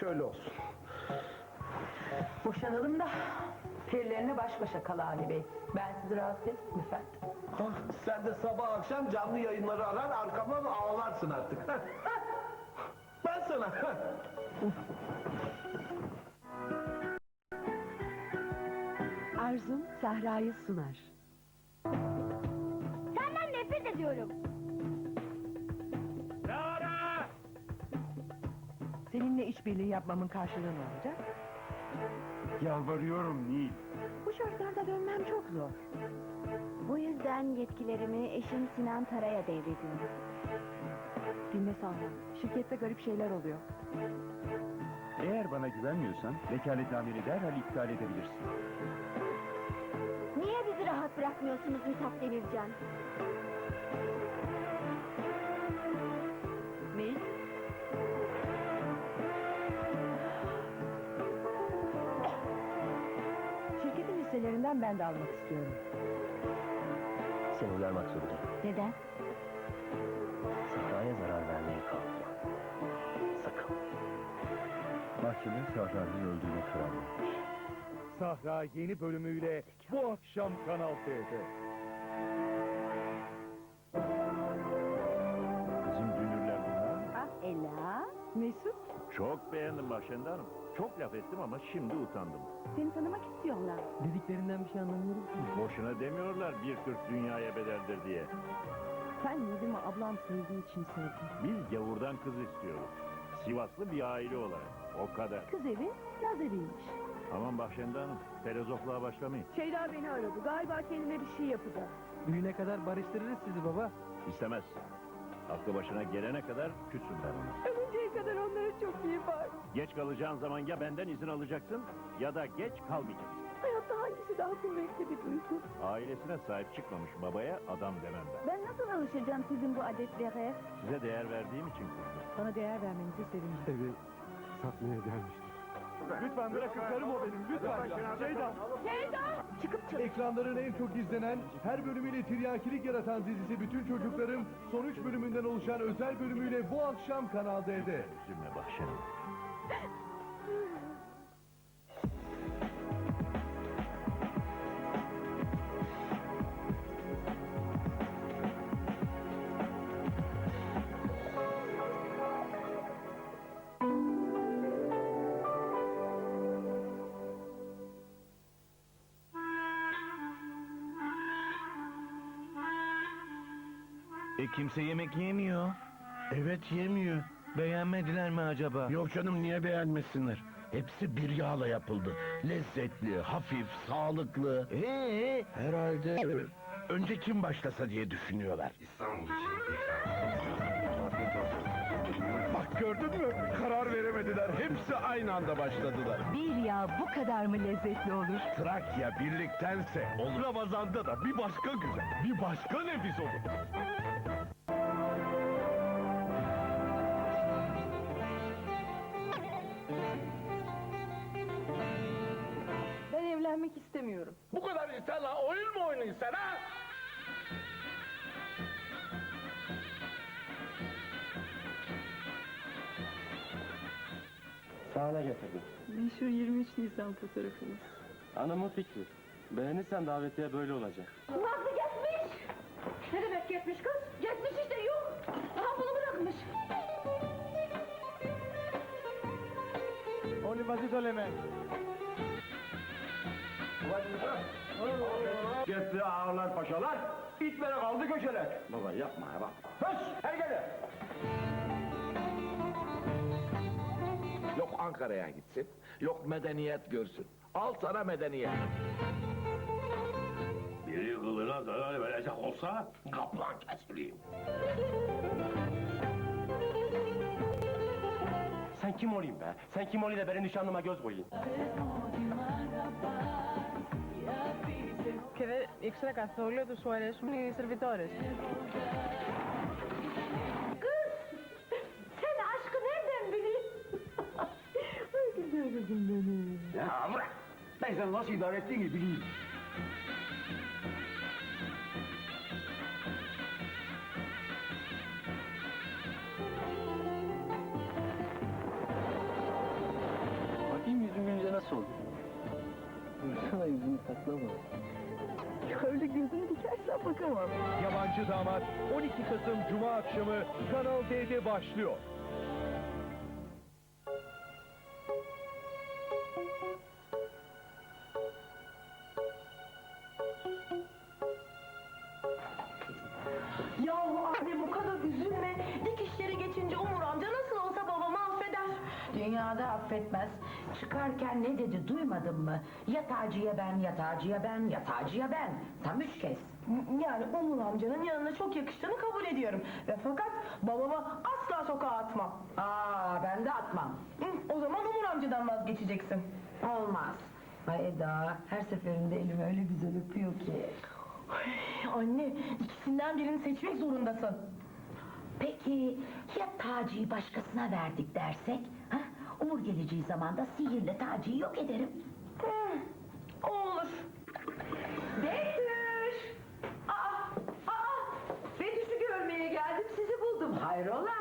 Şöyle olsun. Boşanalım da perilerine baş başa kal Ali Bey. Ben sizi rahatsız ettim efendim. Ah, sen de sabah akşam canlı yayınları arar arkamdan ağlarsın artık. ben sana. Arzum Sahra'yı sunar. Seninle işbirliği yapmamın karşılığı ne olacak? Yalvarıyorum Nil. Bu şartlarda dönmem çok zor. Bu yüzden yetkilerimi eşim Sinan Tara'ya devrediyorum. Dinle Sahra. Şirkette garip şeyler oluyor. Eğer bana güvenmiyorsan vekaletnameni derhal iptal edebilirsin. Niye bizi rahat bırakmıyorsunuz Mithat Demircan? Hisselerinden ben de almak istiyorum. Seni uyarmak zorundayım. Neden? Sahra'ya zarar vermeye kalkma. Sakın. Mahkeme Sahra'nın öldüğüne karar vermiş. Sahra yeni bölümüyle bu akşam Kanal D'de. Bizim dünürler bunlar mı? Ah Ela. Mesut. Çok beğendim Bahşende Hanım. Çok laf ettim ama şimdi utandım. Seni tanımak istiyorlar. Dediklerinden bir şey anlamıyorum ki. Boşuna demiyorlar bir Türk dünyaya bedeldir diye. Sen Nedim'i ablam sevdiği için sevdin. Biz gavurdan kız istiyoruz. Sivaslı bir aile olarak. O kadar. Kız evi Laz eviymiş. Aman Bahşende Hanım, telezofluğa başlamayın. Şeyda beni aradı. Galiba kendine bir şey yapacak. Büyüne kadar barıştırırız sizi baba. İstemez. Aklı başına gelene kadar küssün ben ona. Ölünceye kadar onlara çok iyi bak. Geç kalacağın zaman ya benden izin alacaksın ya da geç kalmayacaksın. Hayatta hangisi daha kuvvetli bir duygu? Ailesine sahip çıkmamış babaya adam demem ben. Ben nasıl alışacağım sizin bu adetlere? Size değer verdiğim için kızdım. Bana değer vermenizi sevindim. Evi satmaya gelmiştik. Lütfen bırakın karım o benim lütfen. Şeyda. Çıkıp çalış. Ekranların en çok izlenen, her bölümüyle tiryakilik yaratan dizisi Bütün Çocuklarım son 3 bölümünden oluşan özel bölümüyle bu akşam Kanal D'de. Üzülme Bahşende. E kimse yemek yemiyor. Evet yemiyor. Beğenmediler mi acaba? Yok canım niye beğenmesinler? Hepsi bir yağla yapıldı. Lezzetli, hafif, sağlıklı. Ee, Herhalde önce kim başlasa diye düşünüyorlar. İstanbul Bak gördün mü? Karar veremediler. Hepsi aynı anda başladılar. Bir yağ bu kadar mı lezzetli olur? Trakya birliktense olur. Ramazan'da da bir başka güzel, bir başka nefis olur. Ben evlenmek istemiyorum. Bu kadar insanla oyun mu oynuyorsun sen ha? Sana ne getirdim? Meşhur 23 Nisan fotoğrafımız. Hanımın fikri. Beğenirsen davetiye böyle olacak. Nazlı gitmiş. Ne demek gitmiş kız? Gitmiş işte yok. Aha bunu bırakmış. Gitti ağalar paşalar. İtlere kaldı köşeler. Baba yapma ya bak. Höş! Her gele! Yok Ankara'ya gitsin, yok medeniyet görsün. Al sana medeniyet. Biri kılına zarar verecek olsa Kaplan kesileyim. Sen kim olayım be? Sen kim olayım da benim nişanlıma göz koyayım? Και δεν ήξερα καθόλου ότι σου αρέσουν οι σερβιτόρες. Seni nasıl idare ettiğini bileyim. Nasıl oldu? Vursana yüzünü saklama. Öyle gözünü dikersen bakamam. Yabancı Damat 12 Kasım Cuma akşamı Kanal D'de başlıyor. Dünyada affetmez. Çıkarken ne dedi duymadın mı? Yatağcıya ben, yatağcıya ben, yatağcıya ben. Tam üç kez. Yani Umur amcanın yanına çok yakıştığını kabul ediyorum. Ve fakat babama asla sokağa atmam. Aa ben de atmam. O zaman Umur amcadan vazgeçeceksin. Olmaz. Ay Eda her seferinde elimi öyle güzel öpüyor ki. Ay, Anne ikisinden birini seçmek zorundasın. Peki ya Taci'yi başkasına verdik dersek? Umur geleceği zaman da sihirle Taci'yi yok ederim. O olur. Betüş! Aa, aa! Betüş'ü görmeye geldim sizi buldum. Hayrola?